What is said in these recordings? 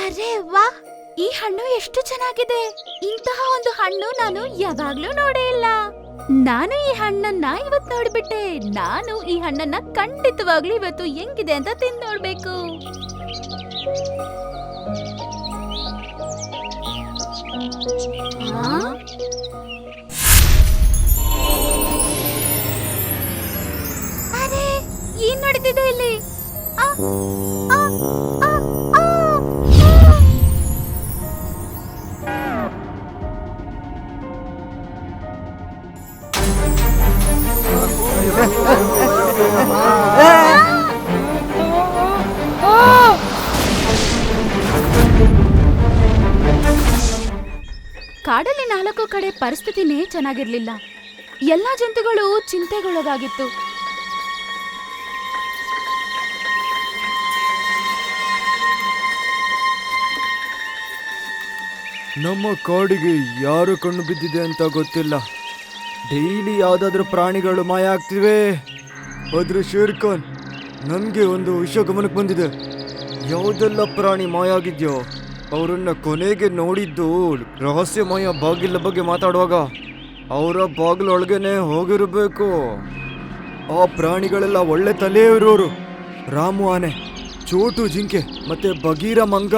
ಅರೆ ವಾ, ಈ ಹಣ್ಣು ಎಷ್ಟು ಚೆನ್ನಾಗಿದೆ. ಇಂತಹ ಒಂದು ಹಣ್ಣು ನಾನು ಯಾವಾಗ್ಲೂ ನೋಡೇ ಇಲ್ಲ. ನಾನು ಈ ಹಣ್ಣನ್ನ ಇವತ್ ನೋಡ್ಬಿಟ್ಟೆ. ನಾನು ಈ ಹಣ್ಣನ್ನ ಖಂಡಿತವಾಗ್ಲೂ ಇವತ್ತು ಹೆಂಗಿದೆ ಅಂತ ತಿಂದು ನೋಡ್ಬೇಕು. ಅರೆ, ಏನ್ ನಡೀತಿದೆ ಇಲ್ಲಿ? ಕಾಡಲ್ಲಿ ನಾಲ್ಕು ಕಡೆ ಪರಿಸ್ಥಿತಿನೇ ಚೆನ್ನಾಗಿರ್ಲಿಲ್ಲ. ಎಲ್ಲಾ ಜಂತುಗಳು ಚಿಂತೆಗೊಳಗಾಗಿತ್ತು. ನಮ್ಮ ಕಾಡಿಗೆ ಯಾರು ಕಣ್ಣು ಬಿದ್ದಿದೆ ಅಂತ ಗೊತ್ತಿಲ್ಲ. ಡೈಲಿ ಯಾವುದಾದ್ರೂ ಪ್ರಾಣಿಗಳು ಮಾಯ ಆಗ್ತಿವೆ. ಆದ್ರೆ ಶೇರ್ ಖಾನ್ ನನಗೆ ಒಂದು ವಿಷಯ ಗಮನಕ್ಕೆ ಬಂದಿದೆ. ಯಾವುದೆಲ್ಲ ಪ್ರಾಣಿ ಮಾಯ ಆಗಿದ್ಯೋ ಅವರನ್ನ ಕೊನೆಗೆ ನೋಡಿದ್ದು ರಹಸ್ಯಮಯ ಬಾಗಿಲ ಬಗ್ಗೆ ಮಾತಾಡುವಾಗ ಅವರ ಬಾಗಿಲೊಳಗೇನೆ ಹೋಗಿರಬೇಕು. ಆ ಪ್ರಾಣಿಗಳೆಲ್ಲ ಒಳ್ಳೆ ತಲೆ ಇರೋರು ರಾಮು ಆನೆ, ಚೋಟು ಜಿಂಕೆ, ಮತ್ತೆ ಬಗೀರ ಮಂಗ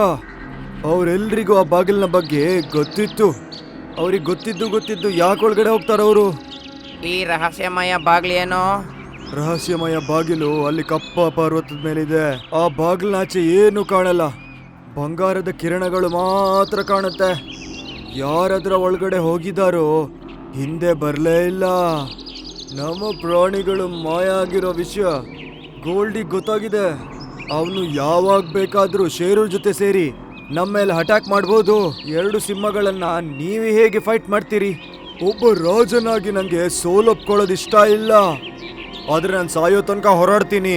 ಅವರೆಲ್ರಿಗೂ ಆ ಬಾಗಿಲಿನ ಬಗ್ಗೆ ಗೊತ್ತಿತ್ತು. ಅವ್ರಿಗೆ ಗೊತ್ತಿದ್ದು ಗೊತ್ತಿದ್ದು ಯಾಕೆ ಒಳಗಡೆ ಹೋಗ್ತಾರ ಅವರು? ಈ ರಹಸ್ಯಮಯ ಬಾಗಿಲೇನೋ ರಹಸ್ಯಮಯ ಬಾಗಿಲು ಅಲ್ಲಿ ಕಪ್ಪ ಪರ್ವತದ ಮೇಲಿದೆ. ಆ ಬಾಗಿಲಿನಾಚೆ ಏನು ಕಾಣಲ್ಲ. ಬಂಗಾರದ ಕಿರಣಗಳು ಮಾತ್ರ ಕಾಣುತ್ತೆ. ಯಾರದ್ರ ಒಳಗಡೆ ಹೋಗಿದಾರೋ ಹಿಂದೆ ಬರಲೇ ಇಲ್ಲ. ನಮ್ಮ ಪ್ರಾಣಿಗಳು ಮಾಯ ಆಗಿರೋ ವಿಷಯ ಗೋಲ್ಡಿಗೆ ಗೊತ್ತಾಗಿದೆ. ಅವನು ಯಾವಾಗ ಬೇಕಾದರೂ ಶೇರು ಜೊತೆ ಸೇರಿ ನಮ್ಮ ಮೇಲೆ ಅಟ್ಯಾಕ್ ಮಾಡ್ಬೋದು. ಎರಡು ಸಿಂಹಗಳನ್ನ ನೀವು ಹೇಗೆ ಫೈಟ್ ಮಾಡ್ತೀರಿ? ಒಬ್ಬ ರಾಜನಾಗಿ ನನಗೆ ಸೋಲೊಪ್ಕೊಳ್ಳೋದು ಇಷ್ಟ ಇಲ್ಲ. ಆದರೆ ನಾನು ಸಾಯೋ ತನಕ ಹೋರಾಡ್ತೀನಿ.